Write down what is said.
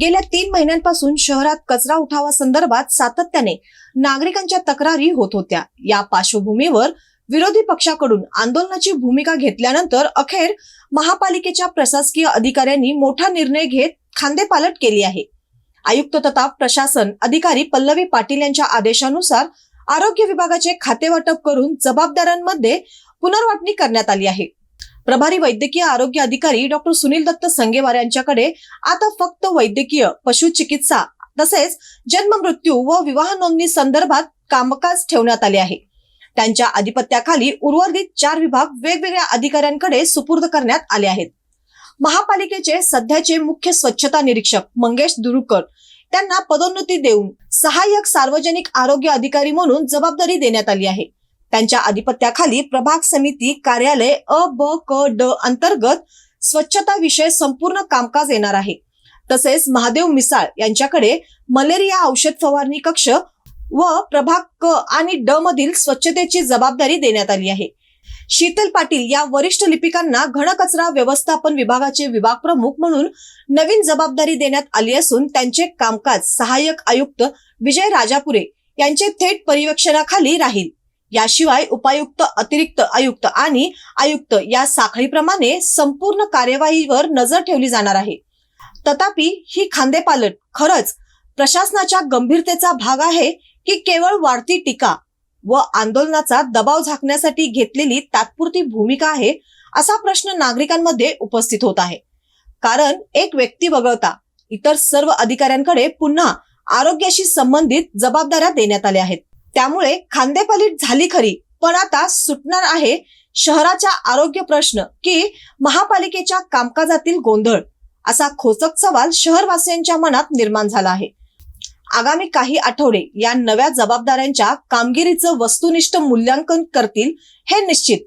गेल्या तीन महिन्यांपासून शहरात कचरा उठावा संदर्भात सातत्याने नागरिकांच्या तक्रारी होत होत्या. या पार्श्वभूमीवर विरोधी पक्षाकडून आंदोलनाची भूमिका घेतल्यानंतर अखेर महापालिकेच्या प्रशासकीय अधिकाऱ्यांनी मोठा निर्णय घेत खांदेपालट केली आहे. आयुक्त तथा प्रशासन अधिकारी पल्लवी पाटील यांच्या आदेशानुसार आरोग्य विभागाचे खातेवाटप करून जबाबदारांमध्ये पुनर्वाटणी करण्यात आली आहे. प्रभारी वैद्यकीय आरोग्य अधिकारी डॉक्टर सुनील दत्त संगेवार यांच्याकडे आता फक्त वैद्यकीय पशुचिकित्सा तसेच जन्म मृत्यू व विवाह नोंदणी संदर्भात कामकाज ठेवण्यात आले आहे. त्यांच्या अधिपत्याखाली उर्वरित चार विभाग वेगवेगळ्या अधिकाऱ्यांकडे सुपूर्द करण्यात आले आहेत. महापालिकेचे सध्याचे मुख्य स्वच्छता निरीक्षक मंगेश दुरुकर त्यांना पदोन्नती देऊन सहाय्यक सार्वजनिक आरोग्य अधिकारी म्हणून जबाबदारी देण्यात आली आहे. त्यांच्या अधिपत्याखाली प्रभाग समिती कार्यालय अ ब क ड अंतर्गत स्वच्छता विषय संपूर्ण कामकाज येणार आहे. तसेच महादेव मिसाळ यांच्याकडे मलेरिया औषध फवारणी कक्ष व प्रभाग क आणि ड मधील स्वच्छतेची जबाबदारी देण्यात आली आहे. शीतल पाटील या वरिष्ठ लिपिकांना घनकचरा व्यवस्थापन विभागाचे विभाग प्रमुख म्हणून नवीन जबाबदारी देण्यात आली असून त्यांचे कामकाज सहाय्यक आयुक्त विजय राजापुरे यांचे थेट पर्यवेक्षणाखाली राहील. याशिवाय उपायुक्त अतिरिक्त आयुक्त आणि आयुक्त या साखळीप्रमाणे संपूर्ण कार्यवाहीवर नजर ठेवली जाणार आहे. तथापि ही खांदेपालट खरंच प्रशासनाच्या गंभीरतेचा भाग आहे की केवळ वाढती टीका व आंदोलनाचा दबाव झाकण्यासाठी घेतलेली तात्पुरती भूमिका आहे असा प्रश्न नागरिकांमध्ये उपस्थित होत आहे. कारण एक व्यक्ती वगळता इतर सर्व अधिकाऱ्यांकडे पुन्हा आरोग्याशी संबंधित जबाबदाऱ्या देण्यात आल्या आहेत. त्यामुळे खांदेपालीट झाली खरी. पण आता सुटणार आहे शहराच्या आरोग्य प्रश्न की महापालिकेच्या कामकाजातील गोंधळ. असा खोचक सवाल शहरवासियांच्या मनात निर्माण झाला आहे. आगामी काही आठवडे या नव्या जबाबदाऱ्यांच्या कामगिरीचं वस्तुनिष्ठ मूल्यांकन करतील हे निश्चित.